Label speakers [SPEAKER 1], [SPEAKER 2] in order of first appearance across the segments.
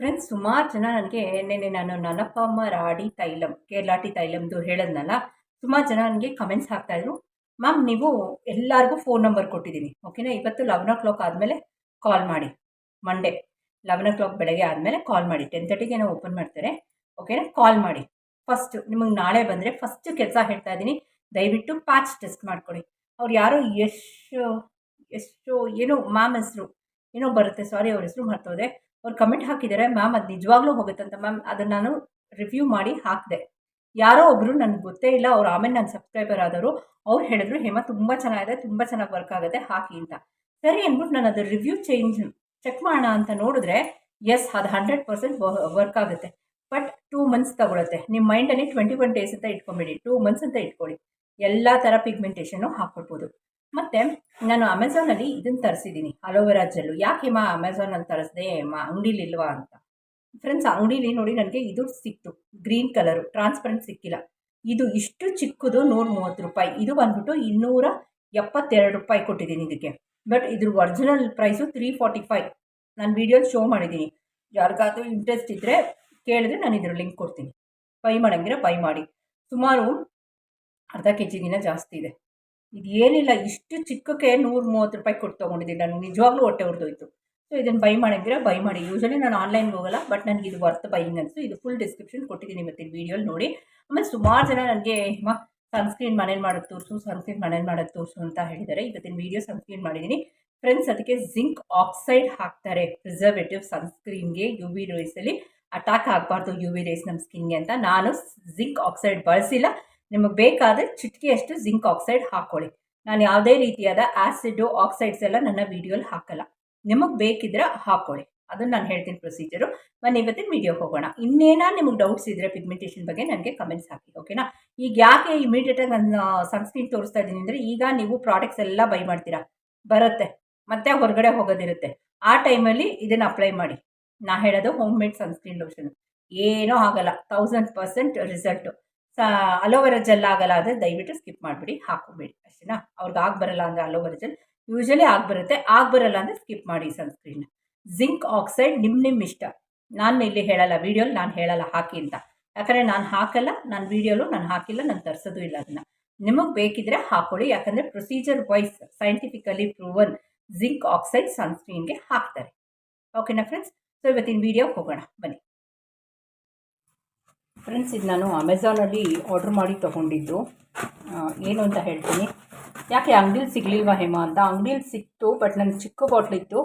[SPEAKER 1] Friends ಸುಮಾರು ಜನ ನನಗೆ ನಿನ್ನೆ ನಾನು ನನಪಮ್ಮ ರಾಡಿ ತೈಲಂ, ಕೇರಳಾಟಿ ತೈಲಮ್ದು ಹೇಳಿದ್ನಲ್ಲ, ಸುಮಾರು ಜನ ನನಗೆ ಕಮೆಂಟ್ಸ್ ಹಾಕ್ತಾಯಿದ್ರು ಮ್ಯಾಮ್, ನೀವು ಎಲ್ಲರಿಗೂ ಫೋನ್ ನಂಬರ್ ಕೊಟ್ಟಿದ್ದೀನಿ ಓಕೆನಾ ಇವತ್ತು ಲೆವೆನ್ ಓ ಕ್ಲಾಕ್ ಆದಮೇಲೆ ಕಾಲ್ ಮಾಡಿ ಮಂಡೇ ಲೆವೆನ್ ಓ ಕ್ಲಾಕ್ ಬೆಳಗ್ಗೆ ಆದಮೇಲೆ ಕಾಲ್ ಮಾಡಿ ಟೆನ್ ತರ್ಟಿಗೆ ನಾವು ಓಪನ್ ಮಾಡ್ತಾರೆ ಓಕೆನಾ ಕಾಲ್ ಮಾಡಿ. ಫಸ್ಟು ನಿಮಗೆ ನಾಳೆ ಬಂದರೆ ಫಸ್ಟ್ ಕೆಲಸ ಹೇಳ್ತಾ ಇದ್ದೀನಿ, ದಯವಿಟ್ಟು ಪ್ಯಾಚ್ ಟೆಸ್ಟ್ ಮಾಡ್ಕೊಳ್ಳಿ ಅವ್ರು ಯಾರೋ ಎಷ್ಟು ಎಷ್ಟು, ಏನೋ ಮ್ಯಾಮ್ ಹೆಸರು, ಏನೋ ಬರುತ್ತೆ ಸಾರಿ ಅವ್ರ ಹೆಸರು ಮರ್ತೋದೆ. ಅವ್ರು ಕಮೆಂಟ್ ಹಾಕಿದ್ದಾರೆ ಮ್ಯಾಮ್ ಅದು ನಿಜವಾಗ್ಲೂ ಹೋಗುತ್ತಂತ. ಮ್ಯಾಮ್ ಅದನ್ನು ನಾನು ರಿವ್ಯೂ ಮಾಡಿ ಹಾಕಿದೆ. ಯಾರೋ ಒಬ್ಬರು ನನಗೆ ಗೊತ್ತೇ ಇಲ್ಲ, ಅವ್ರು ಆಮೇಲೆ ನನ್ನ ಸಬ್ಸ್ಕ್ರೈಬರ್ ಆದವರು, ಅವ್ರು ಹೇಳಿದ್ರು, ಹೇಮ, ತುಂಬ ಚೆನ್ನಾಗಿದೆ, ತುಂಬ ಚೆನ್ನಾಗಿ ವರ್ಕ್ ಆಗುತ್ತೆ, ಹಾಕಿ ಅಂತ. ಸರಿ ಅಂದ್ಬಿಟ್ಟು ನಾನು ಅದು ರಿವ್ಯೂ ಚೇಂಜ್ ಚೆಕ್ ಮಾಡೋಣ ಅಂತ ನೋಡಿದ್ರೆ ಎಸ್ ಅದು ಹಂಡ್ರೆಡ್ ಪರ್ಸೆಂಟ್ ವರ್ಕ್ ಆಗುತ್ತೆ. ಬಟ್ ಟೂ ಮಂತ್ಸ್ ತಗೊಳುತ್ತೆ. ನಿಮ್ಮ ಮೈಂಡಲ್ಲಿ ಟ್ವೆಂಟಿ ಒನ್ ಡೇಸ್ ಅಂತ ಇಟ್ಕೊಂಬಿಡಿ. ಟೂ ಮಂತ್ಸ್ ಅಂತ ಇಟ್ಕೊಳ್ಳಿ ಎಲ್ಲ ಥರ ಪಿಗ್ಮೆಂಟೇಷನ್ನು ಹಾಕ್ಕೊಡ್ಬೋದು ಮತ್ತು ನಾನು ಅಮೆಝಾನಲ್ಲಿ ಇದನ್ನು ತರಿಸಿದ್ದೀನಿ ಅಲೋವೆರಾ ಜೆಲ್ಲು ಯಾಕೆ ಮಾ ಅಮೆಝಾನಲ್ಲಿ ತರಿಸ್ದೆ ಮಾ ಅಂಗಡಿಲಿಲ್ವಾ ಅಂತ? ಫ್ರೆಂಡ್ಸ್ ಅಂಗಡಿಲಿ ನೋಡಿ ನನಗೆ ಇದು ಸಿಕ್ತು, ಗ್ರೀನ್ ಕಲರು ಟ್ರಾನ್ಸ್ಪರೆಂಟ್ ಸಿಕ್ಕಿಲ್ಲ. ಇದು ಇಷ್ಟು ಚಿಕ್ಕದು, ನೂರ ಮೂವತ್ತು ರೂಪಾಯಿ. ಇದು ಬಂದ್ಬಿಟ್ಟು ಇನ್ನೂರ ಎಪ್ಪತ್ತೆರಡು ರೂಪಾಯಿ ಕೊಟ್ಟಿದ್ದೀನಿ ಇದಕ್ಕೆ. ಬಟ್ ಇದ್ರ original price three forty five ನಾನು ವೀಡಿಯೋಲಿ ಶೋ ಮಾಡಿದ್ದೀನಿ ಯಾರಿಗಾದ್ರೂ ಇಂಟ್ರೆಸ್ಟ್ ಇದ್ದರೆ ಕೇಳಿದ್ರೆ ನಾನು ಇದ್ರ ಲಿಂಕ್ ಕೊಡ್ತೀನಿ. ಬೈ ಮಾಡಂಗಿರ ಬೈ ಮಾಡಿ. ಸುಮಾರು ಅರ್ಧ ಕೆ ಜಿಗಿನ ಜಾಸ್ತಿ ಇದೆ. ಇದು ಏನಿಲ್ಲ ಇಷ್ಟು ಚಿಕ್ಕಕ್ಕೆ ನೂರ ಮೂವತ್ತು ರೂಪಾಯಿ ಕೊಟ್ಟು ತೊಗೊಂಡಿದ್ದೀನಿ ನಾನು, ನಿಜವಾಗ್ಲೂ ಹೊಟ್ಟೆ ಹೊಡೆದೋಯ್ತು ಸೊ ಇದನ್ನು ಬೈ ಮಾಡಿದ್ರೆ ಬೈ ಮಾಡಿ. ಯೂಶಲಿ ನಾನು ಆನ್ಲೈನ್ಗೆ ಹೋಗಲ್ಲ ಬಟ್ ನನಗೆ ಇದು ವರ್ತ್ ಬೈಯಿಂಗ್ ಅನಿಸ್ತು ಇದು ಫುಲ್ ಡಿಸ್ಕ್ರಿಪ್ಷನ್ ಕೊಟ್ಟಿದ್ದೀನಿ ಮತ್ತೆ ವೀಡಿಯೋಲಿ ನೋಡಿ. ಆಮೇಲೆ ಸುಮಾರು ಜನ ನನಗೆ ಸನ್ಸ್ಕ್ರೀನ್ ಮನೇಲಿ ಮಾಡೋದು ತೋರಿಸು ಸನ್ಸ್ಕ್ರೀನ್ ಮನೇಲಿ ಮಾಡೋದು ತೋರಿಸು ಅಂತ ಹೇಳಿದ್ದಾರೆ. ಇವತ್ತಿನ ವೀಡಿಯೋ ಸನ್ಸ್ಕ್ರೀನ್ ಮಾಡಿದ್ದೀನಿ. ಫ್ರೆಂಡ್ಸ್ ಅದಕ್ಕೆ ಜಿಂಕ್ ಆಕ್ಸೈಡ್ ಹಾಕ್ತಾರೆ. ಪ್ರಿಸರ್ವೇಟಿವ್ ಸನ್ಸ್ಕ್ರೀನ್ಗೆ ಯು ವಿ ರೇಸಲ್ಲಿ ಅಟ್ಯಾಕ್ ಆಗಬಾರ್ದು ಯು ವಿ ರೇಸ್ ನಮ್ಮ ಸ್ಕಿನ್ಗೆ ಅಂತ. ನಾನು ಜಿಂಕ್ ಆಕ್ಸೈಡ್ ಬಳಸಿಲ್ಲ. ನಿಮಗೆ ಬೇಕಾದರೆ ಚಿಟಿಕೆಯಷ್ಟು ಜಿಂಕ್ ಆಕ್ಸೈಡ್ ಹಾಕ್ಕೊಳ್ಳಿ ನಾನು ಯಾವುದೇ ರೀತಿಯಾದ ಆ್ಯಸಿಡು ಆಕ್ಸೈಡ್ಸ್ ಎಲ್ಲ ನನ್ನ ವಿಡಿಯೋಲಿ ಹಾಕಲ್ಲ. ನಿಮಗೆ ಬೇಕಿದ್ರೆ ಹಾಕ್ಕೊಳ್ಳಿ ಅದನ್ನು ನಾನು ಹೇಳ್ತೀನಿ ಪ್ರೊಸೀಜರು ನಾನು ಇವತ್ತಿನ ವಿಡಿಯೋ ಹೋಗೋಣ. ಇನ್ನೇನಾ ನಿಮಗೆ ಡೌಟ್ಸ್ ಇದ್ದರೆ ಪಿಗ್ಮೆಂಟೇಷನ್ ಬಗ್ಗೆ ನನಗೆ ಕಮೆಂಟ್ಸ್ ಹಾಕಿ ಓಕೆನಾ ಈಗ ಯಾಕೆ ಇಮಿಡಿಯೇಟಾಗಿ ನನ್ನ ಸನ್ಸ್ಕ್ರೀನ್ ತೋರಿಸ್ತಾ ಇದ್ದೀನಿ ಅಂದರೆ ಈಗ ನೀವು ಪ್ರಾಡಕ್ಟ್ಸ್ ಎಲ್ಲ ಬೈ ಮಾಡ್ತೀರಾ? ಬರುತ್ತೆ. ಮತ್ತೆ ಹೊರಗಡೆ ಹೋಗೋದಿರುತ್ತೆ. ಆ ಟೈಮಲ್ಲಿ ಇದನ್ನು ಅಪ್ಲೈ ಮಾಡಿ. ನಾ ಹೇಳೋದು ಹೋಮ್ ಮೇಡ್ ಸನ್ಸ್ಕ್ರೀನ್ ಲೋಷನ್ ಏನೂ ಆಗಲ್ಲ. ತೌಸಂಡ್ ಪರ್ಸೆಂಟ್ ರಿಸಲ್ಟು ಸ, ಅಲೋವೆರಾ ಜೆಲ್ ಆಗಲ್ಲ ಅಂದರೆ ದಯವಿಟ್ಟು ಸ್ಕಿಪ್ ಮಾಡಿಬಿಡಿ ಹಾಕೋಬೇಡಿ ಅಷ್ಟೇನಾ? ಅವ್ರಿಗೆ ಆಗಿ ಬರಲ್ಲ ಅಂದರೆ ಅಲೋವೆರಾ ಜೆಲ್ ಯೂಶಲಿ ಆಗಿ ಬರುತ್ತೆ, ಆಗಿ ಬರಲ್ಲ ಅಂದರೆ ಸ್ಕಿಪ್ ಮಾಡಿ ಸನ್ಸ್ಕ್ರೀನ್. ಜಿಂಕ್ ಆಕ್ಸೈಡ್ ನಿಮ್ಮ ನಿಮ್ಮ ಇಷ್ಟ. ನಾನು ಇಲ್ಲಿ ಹೇಳಲ್ಲ, ವೀಡಿಯೋಲಿ ನಾನು ಹೇಳಲ್ಲ, ಹಾಕಿ ಅಂತ. ಯಾಕಂದರೆ ನಾನು ಹಾಕಲ್ಲ, ನಾನು ವೀಡಿಯೋಲು ನಾನು ಹಾಕಿಲ್ಲ, ನಾನು ತರಿಸೋದು ಇಲ್ಲ ಅದನ್ನು. ನಿಮಗೆ ಬೇಕಿದ್ರೆ ಹಾಕೊಳ್ಳಿ, ಯಾಕಂದರೆ procedure wise scientifically proven zinc oxide ಸನ್ಸ್ಕ್ರೀನ್ಗೆ ಹಾಕ್ತಾರೆ. ಓಕೆನಾ ಫ್ರೆಂಡ್ಸ್? ಸೊ ಇವತ್ತಿನ ವೀಡಿಯೋ ಹೋಗೋಣ, ಬನ್ನಿ. ಫ್ರೆಂಡ್ಸ್ ಇದು ನಾನು ಅಮೆಝಾನಲ್ಲಿ ಆರ್ಡ್ರ್ ಮಾಡಿ ತೊಗೊಂಡಿದ್ದು. ಏನು ಅಂತ ಹೇಳ್ತೀನಿ. ಯಾಕೆ ಅಂಗಡೀಲಿ ಸಿಗಲಿಲ್ವಾ ಹೇಮಾ ಅಂತ? ಅಂಗಡೀಲಿ ಸಿಕ್ತು ಬಟ್ ನನಗೆ ಚಿಕ್ಕ ಬಾಟ್ಲಿತ್ತು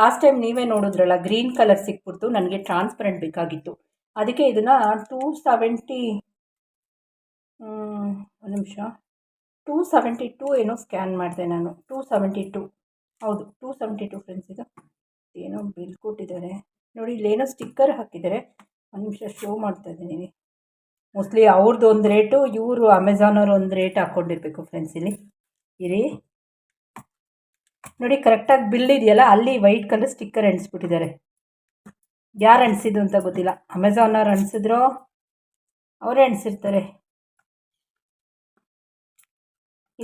[SPEAKER 1] ಲಾಸ್ಟ್ ಟೈಮ್ ನೀವೇ ನೋಡಿದ್ರಲ್ಲ ಗ್ರೀನ್ ಕಲರ್ ಸಿಕ್ಬಿಡ್ತು, ನನಗೆ ಟ್ರಾನ್ಸ್ಪರೆಂಟ್ ಬೇಕಾಗಿತ್ತು. ಅದಕ್ಕೆ ಇದನ್ನು ಟೂ ಸೆವೆಂಟಿ ಒಂದು ನಿಮಿಷ. ಟೂ ಸೆವೆಂಟಿ ಟೂ ಏನೋ ಸ್ಕ್ಯಾನ್ ಮಾಡಿದೆ ನಾನು. ಟೂ ಸೆವೆಂಟಿ ಟೂ ಹೌದು ಟೂ ಸೆವೆಂಟಿ ಟೂ ಫ್ರೆಂಡ್ಸ್ ಇದು. ಏನೋ ಬಿಲ್ ಕೊಟ್ಟಿದ್ದಾರೆ. ನೋಡಿ, ಇಲ್ಲೇನೋ ಸ್ಟಿಕ್ಕರ್ ಹಾಕಿದ್ದಾರೆ. ಒಂದು ನಿಮಿಷ ಶೋ ಮಾಡ್ತಾ ಇದ್ದೀನಿ. ಮೋಸ್ಟ್ಲಿ ಅವ್ರದ್ದು ಒಂದು ರೇಟು ಇವರು ಅಮೆಝಾನವ್ರು ಒಂದು ರೇಟ್ ಹಾಕ್ಕೊಂಡಿರ್ಬೇಕು ಫ್ರೆಂಡ್ಸ್ ಇಲ್ಲಿ. ಇರಿ. ನೋಡಿ ಕರೆಕ್ಟಾಗಿ ಬಿಲ್ ಇದೆಯಲ್ಲ, ಅಲ್ಲಿ ವೈಟ್ ಕಲರ್ ಸ್ಟಿಕ್ಕರ್ ಅಂಟಿಸ್ಬಿಟ್ಟಿದ್ದಾರೆ ಯಾರು ಅಂಟಿಸಿದ್ದು ಅಂತ ಗೊತ್ತಿಲ್ಲ. ಅಮೆಝಾನವ್ರು ಅಂಟಿಸಿದ್ರೋ ಅವರೇ ಅಂಟಿಸಿರ್ತಾರೆ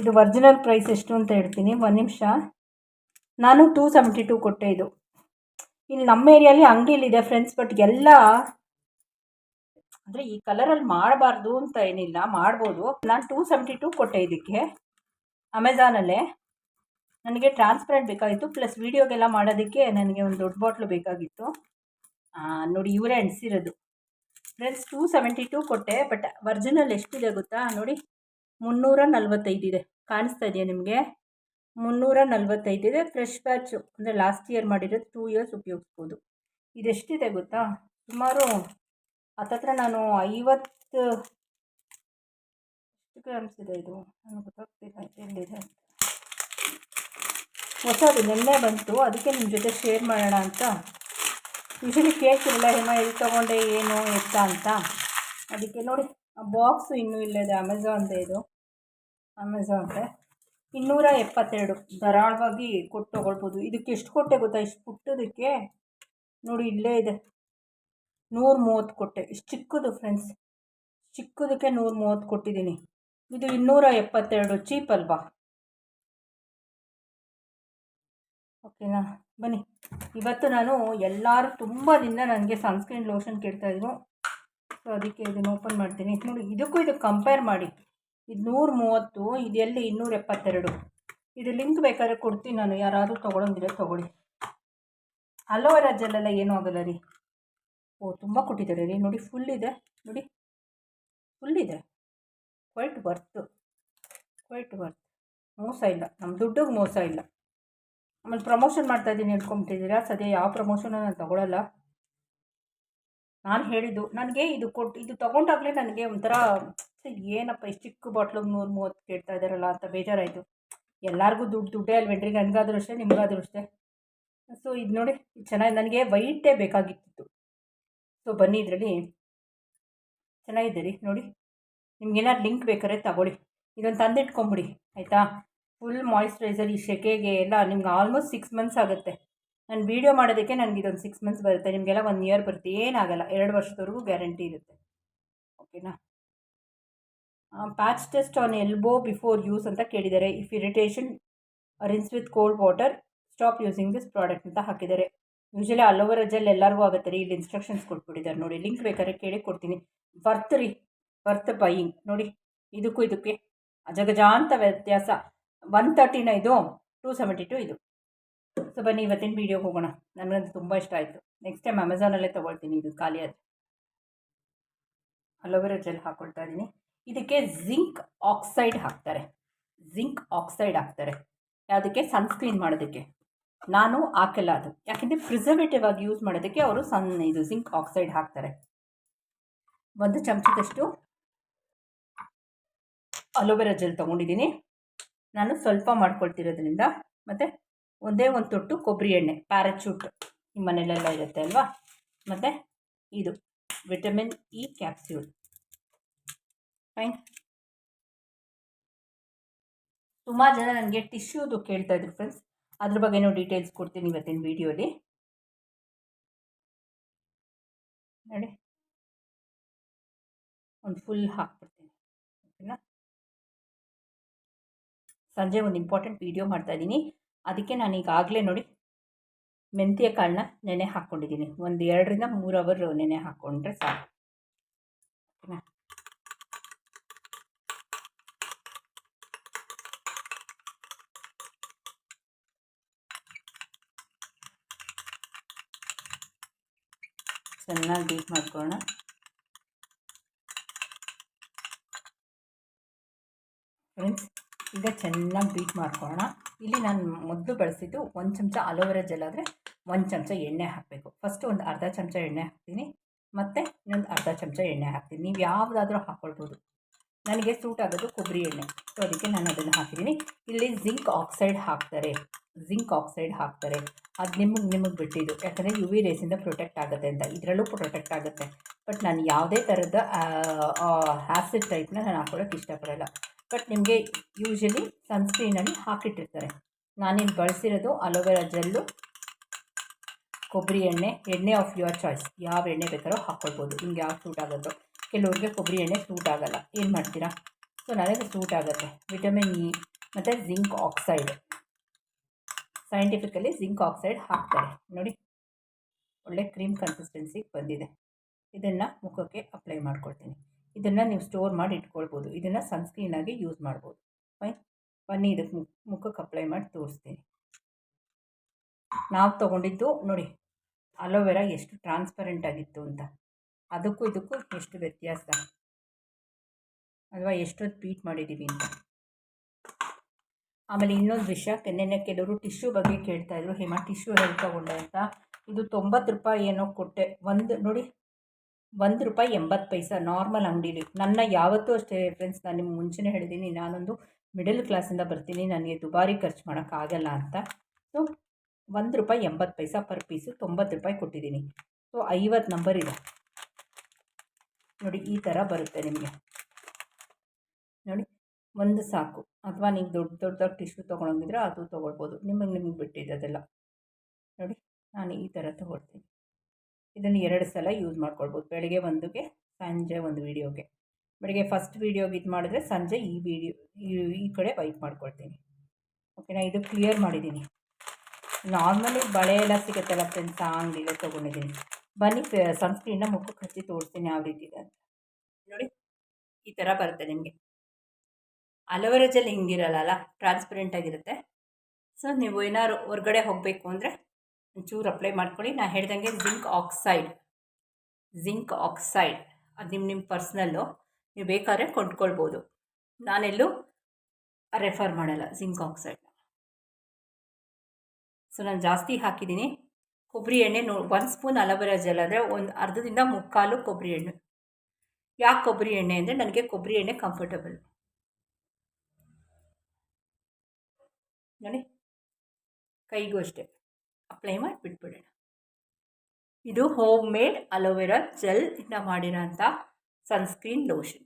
[SPEAKER 1] ಇದು ಒರಿಜಿನಲ್ ಪ್ರೈಸ್ ಎಷ್ಟು ಅಂತ ಹೇಳ್ತೀನಿ, ಒಂದು ನಿಮಿಷ. ನಾನು ಟೂ ಸೆವೆಂಟಿ ಟೂ ಕೊಟ್ಟೆ ಇದು. ಇಲ್ಲಿ ನಮ್ಮ ಏರಿಯಲ್ಲಿ ಅಂಗಡಿಲಿದೆ ಫ್ರೆಂಡ್ಸ್ ಬಟ್ ಎಲ್ಲ ಅಂದರೆ ಈ ಕಲರಲ್ಲಿ ಮಾಡಬಾರ್ದು ಅಂತ ಏನಿಲ್ಲ, ಮಾಡ್ಬೋದು. ನಾನು ಟೂ ಸೆವೆಂಟಿ ಟೂ ಕೊಟ್ಟೆ ಇದಕ್ಕೆ ಅಮೆಝಾನಲ್ಲೇ ನನಗೆ ಟ್ರಾನ್ಸ್ಪರೆಂಟ್ ಬೇಕಾಗಿತ್ತು ಪ್ಲಸ್ ವೀಡಿಯೋಗೆಲ್ಲ ಮಾಡೋದಕ್ಕೆ ನನಗೆ ಒಂದು ದೊಡ್ಡ ಬಾಟ್ಲು ಬೇಕಾಗಿತ್ತು. ನೋಡಿ ಇವರೇ ಅಣಿಸಿರೋದು ಫ್ರೆಂಡ್ಸ್ ಟೂ ಸೆವೆಂಟಿ ಟೂ ಕೊಟ್ಟೆ ಬಟ್ ವರ್ಜಿನಲ್ ಎಷ್ಟಿದೆ ಗೊತ್ತಾ? ನೋಡಿ ಮುನ್ನೂರ ನಲ್ವತ್ತೈದಿದೆ ಕಾಣಿಸ್ತಾ ಇದೆಯಾ ನಿಮಗೆ? ಮುನ್ನೂರ ನಲ್ವತ್ತೈದಿದೆ ಫ್ರೆಶ್ ಬ್ಯಾಚು ಅಂದರೆ ಲಾಸ್ಟ್ ಇಯರ್ ಮಾಡಿರೋದು ಟೂ ಇಯರ್ಸ್ ಉಪಯೋಗಿಸ್ಬೋದು. ಇದೆಷ್ಟಿದೆ ಗೊತ್ತಾ? ಸುಮಾರು ಹತ್ತತ್ರ ನಾನು ಐವತ್ತು ಎಷ್ಟು ಗ್ರಾಮ್ಸ್ ಇದೆ ಇದು? ನನಗೆ ಗೊತ್ತಾಗ್ತಿಲ್ಲ, ಎಲ್ಲಿದೆ ಹೊಸದು ನಿನ್ನೆ ಬಂತು, ಅದಕ್ಕೆ ನಿಮ್ಮ ಜೊತೆ ಶೇರ್ ಮಾಡೋಣ ಅಂತ. ಯೂಶಲಿ ಕೇಳ್ತಿರಲಿಲ್ಲ ಹೇಮ, ಎಲ್ಲಿ ತೊಗೊಂಡೆ, ಏನು, ಎತ್ತ ಅಂತ? ಅದಕ್ಕೆ ನೋಡಿ ಬಾಕ್ಸು ಇನ್ನೂ ಇಲ್ಲದೆ ಅಮೆಝಾನ್ದೇ ಇದು. ಅಮೆಝಾನ್ದೆ ಇನ್ನೂರ ಎಪ್ಪತ್ತೆರಡು. ಧಾರಾಳವಾಗಿ ಕೊಟ್ಟು ತೊಗೊಳ್ಬೋದು. ಇದಕ್ಕೆ ಎಷ್ಟು ಕೊಟ್ಟೆ ಗೊತ್ತಾ? ಇಷ್ಟು ಪುಟ್ಟದಕ್ಕೆ? ನೋಡಿ, ಇಲ್ಲೇ ಇದೆ. ನೂರ ಮೂವತ್ತು ಕೊಟ್ಟೆ. ಇಷ್ಟು ಚಿಕ್ಕದು ಫ್ರೆಂಡ್ಸ್ ಚಿಕ್ಕದಕ್ಕೆ ನೂರ ಮೂವತ್ತು ಕೊಟ್ಟಿದ್ದೀನಿ. ಇದು ಇನ್ನೂರ ಎಪ್ಪತ್ತೆರಡು ಚೀಪ್ ಅಲ್ವಾ ಓಕೆನಾ ಬನ್ನಿ. ಇವತ್ತು ನಾನು ಎಲ್ಲರೂ ತುಂಬ ದಿನ ನನಗೆ ಸನ್ಸ್ಕ್ರೀನ್ ಲೋಷನ್ ಕೇಳ್ತಾಯಿದ್ರು ಸೊ ಅದಕ್ಕೆ ಇದನ್ನು ಓಪನ್ ಮಾಡ್ತೀನಿ. ನೋಡಿ, ಇದಕ್ಕೂ ಇದು ಕಂಪೇರ್ ಮಾಡಿ. ಇದು ನೂರ ಮೂವತ್ತು ಇದು ಎಲ್ಲಿ? ಇನ್ನೂರ ಎಪ್ಪತ್ತೆರಡು ಇದು ಲಿಂಕ್ ಬೇಕಾದ್ರೆ ಕೊಡ್ತೀನಿ ನಾನು. ಯಾರಾದರೂ ತೊಗೊಳಂಗಿದ್ರೆ ತೊಗೊಳ್ಳಿ. ಅಲೋವೆರಾ ಜೆಲ್ಲೆಲ್ಲ ಏನೂ ಆಗೋಲ್ಲ ರೀ? ಓ, ತುಂಬ ಕೊಟ್ಟಿದ್ದಾರೆ. ರೀ ನೋಡಿ ಫುಲ್ ಇದೆ. ನೋಡಿ. ಫುಲ್ ಇದೆ. ಕ್ವೈಟ್ ವರ್ತ್ ಕ್ವೈಟ್ ವರ್ತ್ ಮೋಸ ಇಲ್ಲ. ನಮ್ಮ ದುಡ್ಡಿಗೆ ಮೋಸ ಇಲ್ಲ. ಆಮೇಲೆ ಪ್ರಮೋಷನ್ ಮಾಡ್ತಾ ಇದ್ದೀನಿ ಹೇಳ್ಕೊಂಬಿಟ್ಟಿದ್ದೀರಾ ಸದ್ಯ ಯಾವ ಪ್ರಮೋಷನ್ ನಾನು ತೊಗೊಳಲ್ಲ. ನಾನು ಹೇಳಿದ್ದು, ನನಗೆ ಇದು ಕೊಟ್ಟು ಇದು ತೊಗೊಂಡಾಗಲೇ ನನಗೆ ಒಂಥರ ಏನಪ್ಪ ಇಷ್ಟು ಚಿಕ್ಕ ಬಾಟ್ಲಿಗೆ ನೂರು ಮೂವತ್ತು ಕೇಳ್ತಾ ಇದ್ದಾರಲ್ಲ ಅಂತ ಬೇಜಾರಾಯಿತು. ಎಲ್ಲರಿಗೂ ದುಡ್ಡು, ದುಡ್ಡೇ ಅಲ್ವೇನ್ರಿ ನನಗಾದ್ರೂ ಅಷ್ಟೇ, ನಿಮಗಾದ್ರೂ ಅಷ್ಟೇ. ಸೊ ಇದು ನೋಡಿ, ಚೆನ್ನಾಗಿ, ನನಗೆ ವೈಟೇ ಬೇಕಾಗಿತ್ತು. ಸೊ ಬನ್ನಿ ಇದರಲ್ಲಿ. ಚೆನ್ನಾಗಿದೆ ರೀ ನೋಡಿ ನಿಮ್ಗೇನಾದ್ರು ಲಿಂಕ್ ಬೇಕಾದ್ರೆ ತಗೊಳ್ಳಿ. ಇದೊಂದು ತಂದಿಟ್ಕೊಂಬಿಡಿ, ಆಯಿತಾ? ಫುಲ್ ಮಾಯಿಶ್ಚರೈಸರ್ ಈ ಸೆಕೆಗೆ ಎಲ್ಲ ನಿಮ್ಗೆ ಆಲ್ಮೋಸ್ಟ್ ಸಿಕ್ಸ್ ಮಂತ್ಸ್ ಆಗುತ್ತೆ. ನಾನು ವೀಡಿಯೋ ಮಾಡೋದಕ್ಕೆ ನನಗೆ ಇದೊಂದು ಸಿಕ್ಸ್ ಮಂತ್ಸ್ ಬರುತ್ತೆ. ನಿಮಗೆಲ್ಲ ಒನ್ ಇಯರ್ ಬರುತ್ತೆ. ಏನಾಗಲ್ಲ, ಎರಡು ವರ್ಷದವರೆಗೂ ಗ್ಯಾರಂಟಿ ಇರುತ್ತೆ. ಓಕೆನಾ patch test on elbow before use ಅಂತ ಕೇಳಿದ್ದಾರೆ. If irritation rinse with cold water stop using this product ಅಂತ ಹಾಕಿದ್ದಾರೆ. ಯೂಶಲಿ ಅಲೋವೆರಾ ಜೆಲ್ ಎಲ್ಲರಿಗೂ ಆಗುತ್ತೆ ರೀ. ಇಲ್ಲಿ ಇನ್ಸ್ಟ್ರಕ್ಷನ್ಸ್ ಕೊಟ್ಬಿಟ್ಟಿದ್ದಾರೆ ನೋಡಿ. ಲಿಂಕ್ ಬೇಕಾದ್ರೆ ಕೇಳಿ ಕೊಡ್ತೀನಿ. ಬರ್ತ್ ರೀ. ಬರ್ತ್ ಬೈಯಿಂಗ್ ನೋಡಿ, ಇದಕ್ಕೂ ಇದಕ್ಕೆ. ಅಜಗಜಾಂತ ವ್ಯತ್ಯಾಸ. ಒನ್ ತರ್ಟಿನ ಇದು ಟೂ ಸೆವೆಂಟಿ ಟು ಇದು. ಸೊ ಬನ್ನಿ, ಇವತ್ತಿನ ವೀಡಿಯೋಗೆ ಹೋಗೋಣ. ನನಗಂತೂ ತುಂಬ ಇಷ್ಟ ಆಯಿತು. ನೆಕ್ಸ್ಟ್ ಟೈಮ್ ಅಮೆಝಾನಲ್ಲೇ ತೊಗೊಳ್ತೀನಿ. ಇದು ಖಾಲಿ ಆದರೆ. ಅಲೋವೆರಾ ಜೆಲ್ ಹಾಕ್ಕೊಳ್ತಾ ಇದ್ದೀನಿ ಇದಕ್ಕೆ ಜಿಂಕ್ ಆಕ್ಸೈಡ್ ಹಾಕ್ತಾರೆ. ಜಿಂಕ್ ಆಕ್ಸೈಡ್ ಹಾಕ್ತಾರೆ. ಯಾವುದಕ್ಕೆ ಸನ್ಸ್ಕ್ರೀನ್ ಮಾಡೋದಕ್ಕೆ. ನಾನು ಹಾಕಲ್ಲ ಅದು. ಯಾಕೆಂದರೆ ಪ್ರಿಸರ್ವೇಟಿವ್ ಆಗಿ ಯೂಸ್ ಮಾಡೋದಕ್ಕೆ ಅವರು ಸನ್ ಇದು ಜಿಂಕ್ ಆಕ್ಸೈಡ್ ಹಾಕ್ತಾರೆ. ಒಂದು ಚಮಚದಷ್ಟು ಅಲೋವೆರಾ ಜೆಲ್ ತೊಗೊಂಡಿದ್ದೀನಿ. ನಾನು ಸ್ವಲ್ಪ ಮಾಡ್ಕೊಳ್ತಿರೋದ್ರಿಂದ ಮತ್ತು ಒಂದೇ ಒಂದು ತೊಟ್ಟು ಕೊಬ್ಬರಿ ಎಣ್ಣೆ ಪ್ಯಾರಚೂಟ್ ನಿಮ್ಮ ಮನೇಲೆಲ್ಲ ಇರುತ್ತೆ ಅಲ್ವಾ? ಮತ್ತು ಇದು ವಿಟಮಿನ್ ಇ ಕ್ಯಾಪ್ಸ್ಯೂಲ್ ಫೈನ್ ಸುಮಾರು ಜನ ನನಗೆ ಟಿಶ್ಯೂದು ಕೇಳ್ತಾ ಇದ್ರು ಫ್ರೆಂಡ್ಸ್ ಅದ್ರ ಬಗ್ಗೆನೂ ಡೀಟೇಲ್ಸ್ ಕೊಡ್ತೀನಿ ಇವತ್ತಿನ ವಿಡಿಯೋಲಿ ನೋಡಿ. ಒಂದು ಫುಲ್ ಹಾಕ್ಬಿಡ್ತೀನಿ. ಓಕೆನಾ? ಸಂಜೆ ಒಂದು ಇಂಪಾರ್ಟೆಂಟ್ ವೀಡಿಯೋ ಮಾಡ್ತಾಯಿದ್ದೀನಿ ಅದಕ್ಕೆ ನಾನು ಈಗಾಗಲೇ ನೋಡಿ ಮೆಂತ್ಯ ಕಾಳನ್ನ ನೆನೆ ಹಾಕ್ಕೊಂಡಿದ್ದೀನಿ ಒಂದು ಎರಡರಿಂದ ಮೂರು ಅವರ್ ನೆನೆ ಹಾಕ್ಕೊಂಡ್ರೆ ಸಾಕು ಓಕೆನಾ ಚೆನ್ನಾಗಿ ಬೀಟ್ ಮಾಡ್ಕೊಳ್ಳೋಣ. ಫ್ರೆಂಡ್ಸ್ ಈಗ ಚೆನ್ನಾಗಿ ಬೀಟ್ ಮಾಡ್ಕೊಳ್ಳೋಣ. ಇಲ್ಲಿ ನಾನು ಮೊದಲು ಬಳಸಿದ್ದು ಒಂದು ಚಮಚ ಅಲೋವೆರಾ ಜೆಲ್ ಆದರೆ ಒಂದು ಚಮಚ ಎಣ್ಣೆ ಹಾಕಬೇಕು. ಫಸ್ಟು ಒಂದು ಅರ್ಧ ಚಮಚ ಎಣ್ಣೆ ಹಾಕ್ತೀನಿ. ಮತ್ತು ಇನ್ನೊಂದು ಅರ್ಧ ಚಮಚ ಎಣ್ಣೆ ಹಾಕ್ತೀನಿ. ನೀವು ಯಾವುದಾದ್ರೂ ಹಾಕ್ಕೊಳ್ಬೋದು ನನಗೆ ಸೂಟ್ ಆಗೋದು ಕೊಬ್ಬರಿ ಎಣ್ಣೆ. ಸೊ ಅದಕ್ಕೆ ನಾನು ಅದನ್ನು ಹಾಕಿದ್ದೀನಿ. ಇಲ್ಲಿ ಜಿಂಕ್ ಆಕ್ಸೈಡ್ ಹಾಕ್ತಾರೆ. ಜಿಂಕ್ ಆಕ್ಸೈಡ್ ಹಾಕ್ತಾರೆ. ಅದು ನಿಮಗೆ ನಿಮಗೆ ಬಿಟ್ಟಿದ್ದು. ಯಾಕಂದರೆ ಯು ವಿ ರೇಸಿಂದ ಪ್ರೊಟೆಕ್ಟ್ ಆಗುತ್ತೆ ಅಂತ. ಇದರಲ್ಲೂ ಪ್ರೊಟೆಕ್ಟ್ ಆಗುತ್ತೆ. ಬಟ್ ನಾನು ಯಾವುದೇ ಥರದ ಆ್ಯಸಿಡ್ ಟೈಪ್ನ ನಾನು ಹಾಕೊಳ್ಳೋಕೆ ಇಷ್ಟಪಡಲ್ಲ. ಬಟ್ ನಿಮಗೆ ಯೂಶಲಿ ಸನ್ಸ್ಕ್ರೀನಲ್ಲಿ ಹಾಕಿಟ್ಟಿರ್ತಾರೆ. ನಾನೇನು ಬಳಸಿರೋದು ಅಲೋವೆರಾ ಜೆಲ್ಲು ಕೊಬ್ಬರಿ ಎಣ್ಣೆ ಎಣ್ಣೆ ಆಫ್ ಯುವರ್ ಚಾಯ್ಸ್ ಯಾವ ಎಣ್ಣೆ ಬೇಕಾದ್ರೂ ಹಾಕ್ಕೊಳ್ಬೋದು ನಿಮ್ಗೆ ಯಾವ ಸೂಟ್ ಆಗುತ್ತೋ. ಕೆಲವ್ರಿಗೆ ಕೊಬ್ಬರಿ ಎಣ್ಣೆ ಸೂಟ್ ಆಗೋಲ್ಲ. ಏನು ಮಾಡ್ತೀರಾ? ಸೊ ನನಗೆ ಸೂಟ್ ಆಗುತ್ತೆ. ವಿಟಮಿನ್ ಇ ಮತ್ತು zinc oxide scientifically zinc oxide ಹಾಕ್ತಾರೆ. ನೋಡಿ, ಒಳ್ಳೆ ಕ್ರೀಮ್ ಕನ್ಸಿಸ್ಟೆನ್ಸಿಗೆ ಬಂದಿದೆ. ಇದನ್ನು ಮುಖಕ್ಕೆ ಅಪ್ಲೈ ಮಾಡ್ಕೊಳ್ತೀನಿ. ಇದನ್ನು ನೀವು ಸ್ಟೋರ್ ಮಾಡಿ ಇಟ್ಕೊಳ್ಬೋದು. ಇದನ್ನು ಸನ್ಸ್ಕ್ರೀನಾಗಿ ಯೂಸ್ ಮಾಡ್ಬೋದು. ಫೈನ್ ಬನ್ನಿ ಇದಕ್ಕೆ ಮುಖಕ್ಕೆ ಅಪ್ಲೈ ಮಾಡಿ ತೋರಿಸ್ತೀನಿ. ನಾವು ತೊಗೊಂಡಿದ್ದು ನೋಡಿ ಅಲೋವೆರಾ ಎಷ್ಟು ಟ್ರಾನ್ಸ್ಪರೆಂಟ್ ಆಗಿತ್ತು ಅಂತ. ಅದಕ್ಕೂ ಇದಕ್ಕೂ ಎಷ್ಟು ವ್ಯತ್ಯಾಸ? ಅಲ್ವಾ, ಎಷ್ಟೊತ್ತು ಪೀಟ್ ಮಾಡಿದ್ದೀವಿ ಅಂತ. ಆಮೇಲೆ ಇನ್ನೊಂದು ವಿಷಯ, ನೆನ್ನೆ ಕೆಲವರು ಟಿಶ್ಯೂ ಬಗ್ಗೆ ಕೇಳ್ತಾಯಿದ್ರು ಹೇಮಾ, ಟಿಶ್ಯೂ ಹೇಗೆ ತಗೊಂಡೆ ಅಂತ. ಇದು ತೊಂಬತ್ತು ರೂಪಾಯಿ ಏನೋ ಕೊಟ್ಟೆ. ಒಂದು, ನೋಡಿ, ಒಂದು ರೂಪಾಯಿ ಎಂಬತ್ತು ಪೈಸಾ ನಾರ್ಮಲ್ ಅಂಗಡೀಲಿ. ನನ್ನ ಯಾವತ್ತೂ ಅಷ್ಟೇ ಫ್ರೆಂಡ್ಸ್ ನಾನು ನಿಮ್ಗೆ ಮುಂಚೆನೇ ಹೇಳಿದ್ದೀನಿ ನಾನೊಂದು ಮಿಡಲ್ ಕ್ಲಾಸಿಂದ ಬರ್ತೀನಿ. ನನಗೆ ದುಬಾರಿ ಖರ್ಚು ಮಾಡೋಕ್ಕಾಗಲ್ಲ ಅಂತ. ಸೊ ಒಂದು ರೂಪಾಯಿ ಎಂಬತ್ತು ಪೈಸಾ ಪರ್ ಪೀಸು ತೊಂಬತ್ತು ರೂಪಾಯಿ ಕೊಟ್ಟಿದ್ದೀನಿ ಸೊ ಐವತ್ತು ನಂಬರ್ ಇದೆ. ನೋಡಿ, ಈ ಥರ ಬರುತ್ತೆ ನಿಮಗೆ. ನೋಡಿ ಒಂದು ಸಾಕು. ಅಥವಾ ನೀವು ದೊಡ್ಡ ದೊಡ್ಡದಾಗಿ ದೊಡ್ಡ ಟಿಶ್ಯೂ ತೊಗೊಳಂಗಿದ್ರೆ ಅದು ತೊಗೊಳ್ಬೋದು. ನಿಮಗೆ ನಿಮಗೆ ಬಿಟ್ಟಿದೆ ಅದೆಲ್ಲ ನೋಡಿ, ನಾನು ಈ ಥರ ತೊಗೊಳ್ತೀನಿ. ಇದನ್ನು ಎರಡು ಸಲ ಯೂಸ್ ಮಾಡ್ಕೊಳ್ಬೋದು. ಬೆಳಗ್ಗೆ ಒಂದಕ್ಕೆ ಸಂಜೆ ಒಂದು ವೀಡಿಯೋಗೆ ಬೆಳಗ್ಗೆ ಫಸ್ಟ್ ವೀಡಿಯೋಗೆ ಇದು ಮಾಡಿದ್ರೆ ಸಂಜೆ ಈ ವಿಡಿಯೋ ಈ ಈ ಕಡೆ ವೈಪ್ ಮಾಡ್ಕೊಳ್ತೀನಿ. ಓಕೆನಾ ಇದು ಕ್ಲಿಯರ್ ಮಾಡಿದ್ದೀನಿ ನಾರ್ಮಲಿ ಬಳೆ ಎಲ್ಲ ಸಿಗುತ್ತಲ್ಲ ಫ್ರೆಂಡ್ಸ್ ಆ ಅಂಗಡಿಲೇ ತೊಗೊಂಡಿದ್ದೀನಿ. ಬನ್ನಿ ಸನ್ಸ್ಕ್ರೀನ್ನ ಮುಖಕ್ಕೆ ಹಚ್ಚಿ ತೋರಿಸ್ತೀನಿ ಯಾವ ರೀತಿ ಇದೆ ಅಂತ. ನೋಡಿ, ಈ ಥರ ಬರುತ್ತೆ ನಿಮಗೆ. ಅಲೋವೆರಾ ಜೆಲ್ ಹಿಂಗಿರಲ್ಲ ಟ್ರಾನ್ಸ್ಪರೆಂಟ್ ಆಗಿರುತ್ತೆ. ಸೊ ನೀವು ಏನಾದ್ರು ಹೊರಗಡೆ ಹೋಗಬೇಕು ಅಂದರೆ ಒಂಚೂರು ಅಪ್ಲೈ ಮಾಡ್ಕೊಳ್ಳಿ. ನಾನು ಹೇಳ್ದಂಗೆ ಜಿಂಕ್ ಆಕ್ಸೈಡ್ ಜಿಂಕ್ ಆಕ್ಸೈಡ್ ಅದು ನಿಮ್ಮ ನಿಮ್ಮ ಪರ್ಸ್ನಲ್ಲು ನೀವು ಬೇಕಾದ್ರೆ ಕೊಂಡ್ಕೊಳ್ಬೋದು. ನಾನೆಲ್ಲೂ ರೆಫರ್ ಮಾಡಲ್ಲ ಜಿಂಕ್ ಆಕ್ಸೈಡ್ ಸೊ ನಾನು ಜಾಸ್ತಿ ಹಾಕಿದ್ದೀನಿ. ಕೊಬ್ಬರಿ ಎಣ್ಣೆ ನೋ, ಒಂದು ಸ್ಪೂನ್ ಅಲೋವೆರಾ ಜೆಲ್ ಅಂದರೆ ಒಂದು ಅರ್ಧದಿಂದ ಮುಕ್ಕಾಲು ಕೊಬ್ಬರಿ ಎಣ್ಣೆ. ಯಾಕೆ ಕೊಬ್ಬರಿ ಎಣ್ಣೆ ಅಂದರೆ ನನಗೆ ಕೊಬ್ಬರಿ ಎಣ್ಣೆ ಕಂಫರ್ಟಬಲ್ ನೋಡಿ. ಕೈಗೂ ಅಷ್ಟೇ. ಅಪ್ಲೈ ಮಾಡಿ ಬಿಟ್ಬಿಡೋಣ ಇದು ಹೋಮ್ ಮೇಡ್ ಅಲೋವೆರಾ ಜೆಲ್ ಇಂದ ಮಾಡಿರೋಂಥ ಸನ್ಸ್ಕ್ರೀನ್ ಲೋಷನ್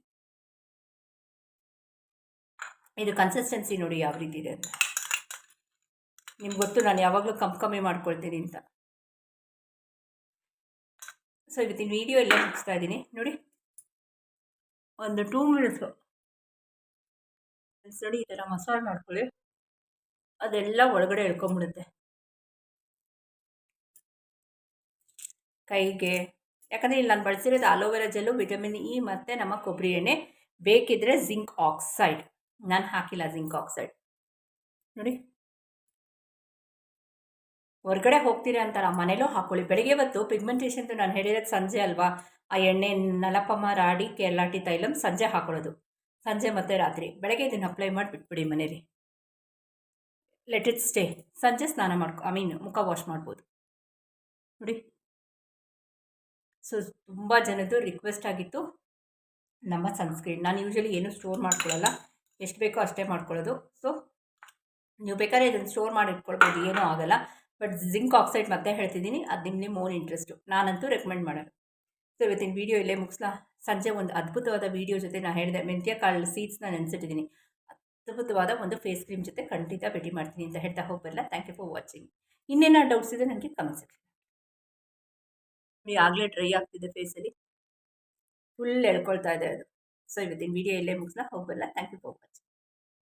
[SPEAKER 1] ಇದು ಕನ್ಸಿಸ್ಟೆನ್ಸಿ ನೋಡಿ ಯಾವ ರೀತಿ ಇದೆ ಅಂತ. ನಿಮ್ಗೆ ಗೊತ್ತು, ನಾನು ಯಾವಾಗಲೂ ಕಮ್ಮಿ ಕಮ್ಮಿ ಮಾಡ್ಕೊಳ್ತೀನಿ ಅಂತ. ಸೊ ಇವತ್ತಿನ ವೀಡಿಯೋ ಎಲ್ಲ ಮುಗಿಸ್ತಾ ಇದ್ದೀನಿ. ನೋಡಿ. ಒಂದು ಟೂ ಮಿನಿಟ್ಸು ನೋಡಿ ಈ ಥರ ಮಸಾಲೆ ಮಾಡ್ಕೊಳ್ಳಿ. ಅದೆಲ್ಲ ಒಳಗಡೆ ಎಳ್ಕೊಂಬಿಡುತ್ತೆ. ಕೈಗೆ, ಯಾಕಂದರೆ ಇಲ್ಲಿ ನಾನು ಬಳಸಿರೋದು aloe vera gel vitamin E ಮತ್ತು ನಮ್ಮ ಕೊಬ್ಬರಿ ಎಣ್ಣೆ. ಬೇಕಿದ್ದರೆ ಜಿಂಕ್ ಆಕ್ಸೈಡ್ ನಾನು ಹಾಕಿಲ್ಲ ಜಿಂಕ್ ಆಕ್ಸೈಡ್ ನೋಡಿ. ಹೊರಗಡೆ ಹೋಗ್ತೀರಾ ಅಂತಾರ, ಮನೇಲೂ ಹಾಕ್ಕೊಳ್ಳಿ ಬೆಳಿಗ್ಗೆ ಹೊತ್ತು ಪಿಗ್ಮೆಂಟೇಷನ್ದು ನಾನು ಹೇಳಿರೋದು ಸಂಜೆ ಅಲ್ವಾ? ಆ ಎಣ್ಣೆ ನಲಪಮ್ಮ ರಾಡಿ ಕೇರಳಾಟಿ ತೈಲಂ ಸಂಜೆ ಹಾಕೊಳ್ಳೋದು. ಸಂಜೆ ಮತ್ತು ರಾತ್ರಿ. ಬೆಳಗ್ಗೆ ಇದನ್ನು ಅಪ್ಲೈ ಮಾಡಿ ಬಿಟ್ಬಿಡಿ ಮನೇಲಿ. ಲೆಟ್ ಇಟ್ ಸ್ಟೇ ಸಂಜೆ ಸ್ನಾನ ಮಾಡ್ಕೊ ಐ ಮೀನ್ ಮುಖ ವಾಶ್ ಮಾಡ್ಬೋದು. ನೋಡಿ. ಸೊ ತುಂಬ ಜನದ್ದು ರಿಕ್ವೆಸ್ಟ್ ಆಗಿತ್ತು. ನಮ್ಮ ಸನ್ಸ್ಕ್ರೀನ್ ನಾನು ಯೂಶಲಿ ಏನೂ ಸ್ಟೋರ್ ಮಾಡ್ಕೊಳ್ಳಲ್ಲ ಎಷ್ಟು ಬೇಕೋ ಅಷ್ಟೇ ಮಾಡ್ಕೊಳ್ಳೋದು ಸೊ ನೀವು ಬೇಕಾದ್ರೆ ಇದನ್ನು ಸ್ಟೋರ್ ಮಾಡಿ ಇಟ್ಕೊಳ್ಬೋದು. ಏನೂ ಆಗಲ್ಲ. ಬಟ್ ಜಿಂಕ್ ಆಕ್ಸೈಡ್ ಮತ್ತೆ ಹೇಳ್ತಿದ್ದೀನಿ. ಅದು ನಿಮ್ಮ ಮೋನ್ ಇಂಟ್ರೆಸ್ಟು ನಾನಂತೂ ರೆಕಮೆಂಡ್ ಮಾಡೋದು. ಸೊ ಇವತ್ತಿನ ವೀಡಿಯೋ ಇಲ್ಲೇ ಮುಗಿಸ್ಲಾ. ಸಂಜೆ ಒಂದು ಅದ್ಭುತವಾದ ವೀಡಿಯೋ ಜೊತೆ ನಾನು ಹೇಳಿದೆ. ಮೆಂತ್ಯ ಕಾಳು ಸೀಡ್ಸ್ನ ನೆನೆಸಿಟ್ಟಿದ್ದೀನಿ. ಅದ್ಭುತವಾದ ಒಂದು ಫೇಸ್ ಕ್ರೀಮ್ ಜೊತೆ ಖಂಡಿತ ಭೇಟಿ ಮಾಡ್ತೀನಿ ಅಂತ ಹೇಳ್ತಾ ಹೋಗ್ಬಲ್ಲ. ಥ್ಯಾಂಕ್ ಯು ಫಾರ್ ವಾಚಿಂಗ್ ಇನ್ನೇನೋ ಡೌಟ್ಸ್ ಇದೆ ನನಗೆ ಕಮೆಂಟ್ ಸೆಕ್ಷನ್ ಆಗಲೇ ಡ್ರೈ ಆಗ್ತಿದೆ ಫೇಸಲ್ಲಿ ಫುಲ್ ಎಳ್ಕೊಳ್ತಾ ಇದೆ ಅದು. ಸೊ ಇವತ್ತಿನ ವಿಡಿಯೋ ಇಲ್ಲೇ ಮುಗಿಸ್ಲಾ? ಹೋಗ್ಬಲ್ಲ. Thank you for watching